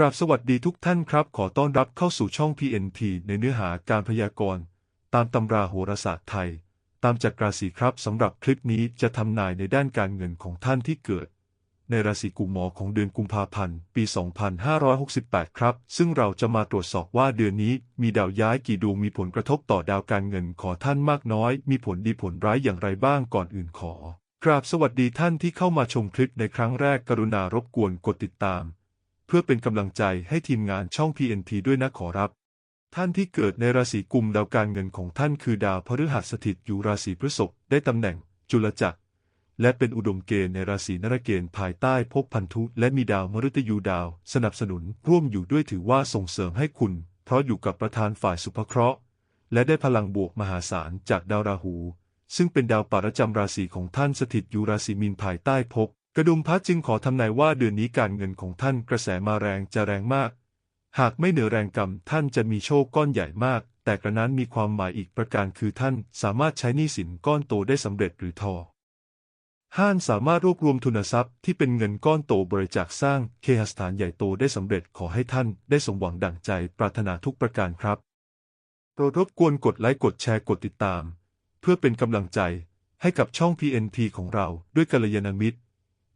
กราบสวัสดีทุกท่านครับ ขอต้อนรับเข้าสู่ช่อง PNT ในเนื้อหาการพยากรณ์ตามตำราโหราศาสตร์ไทย ตามจักราศีครับสำหรับคลิปนี้จะทำนายในด้านการเงินของท่านที่เกิด ในราศีกุมหมอของเดือนกุมภาพันธ์ ปี 2568 ครับ ซึ่งเราจะมาตรวจสอบว่าเดือนนี้มีดาวย้ายกี่ดวงมีผลกระทบต่อดาวการเงินของท่านมากน้อย มีผลดีผลร้ายอย่างไรบ้างก่อนอื่นขอกราบสวัสดีท่านที่เข้ามาชมคลิปในครั้งแรกกรุณารบกวนกดติดตาม เพื่อเป็นกำลังใจให้ทีมงานช่อง PNT ด้วยนะขอรับ ท่านที่เกิดในราศีกุมดาวการเงินของท่านคือดาวพฤหัสสถิตอยู่ราศีพฤษภได้ตำแหน่ง จุลจักร และเป็นอุดมเกณฑ์ในราศีนรเกณฑ์ภายใต้ภพพันธุและมีดาวมฤตยูดาว สนับสนุนร่วมอยู่ด้วยถือว่าส่งเสริมให้คุณ เพราะอยู่กับประธานฝ่ายสุภเคราะห์ และได้พลังบวกมหาศาลจากดาวราหู ซึ่งเป็นดาวประจำราศีของท่านสถิตอยู่ราศีมีนภายใต้ภพ กระดุมพัดจึงขอทำนายว่าเดือนนี้การเงินของท่านกระแสมาแรงจะแรงมาก หากไม่เหนือแรงกรรมท่านจะมีโชคก้อนใหญ่มาก แต่กระนั้นมีความหมายอีกประการคือท่านสามารถใช้หนี้สินก้อนโตได้สำเร็จหรือทอห้านสามารถรวบรวมทุนทรัพย์ที่เป็นเงินก้อนโตบริจาคสร้างเคหสถานใหญ่โตได้สำเร็จขอให้ท่านได้สมหวังดั่งใจปรารถนาทุกประการครับโปรดรบกวนกดไลค์กดแชร์กดติดตาม เพื่อเป็นกำลังใจให้กับช่อง PNT ของเราด้วยกัลยาณมิตร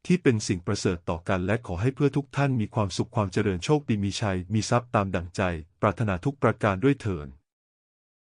ที่เป็นสิ่งประเสริฐต่อกันและขอให้เพื่อทุกท่านมีความสุขความเจริญโชคดีมีชัย มีทรัพย์ตามดั่งใจ ปรารถนาทุกประการด้วยเถิด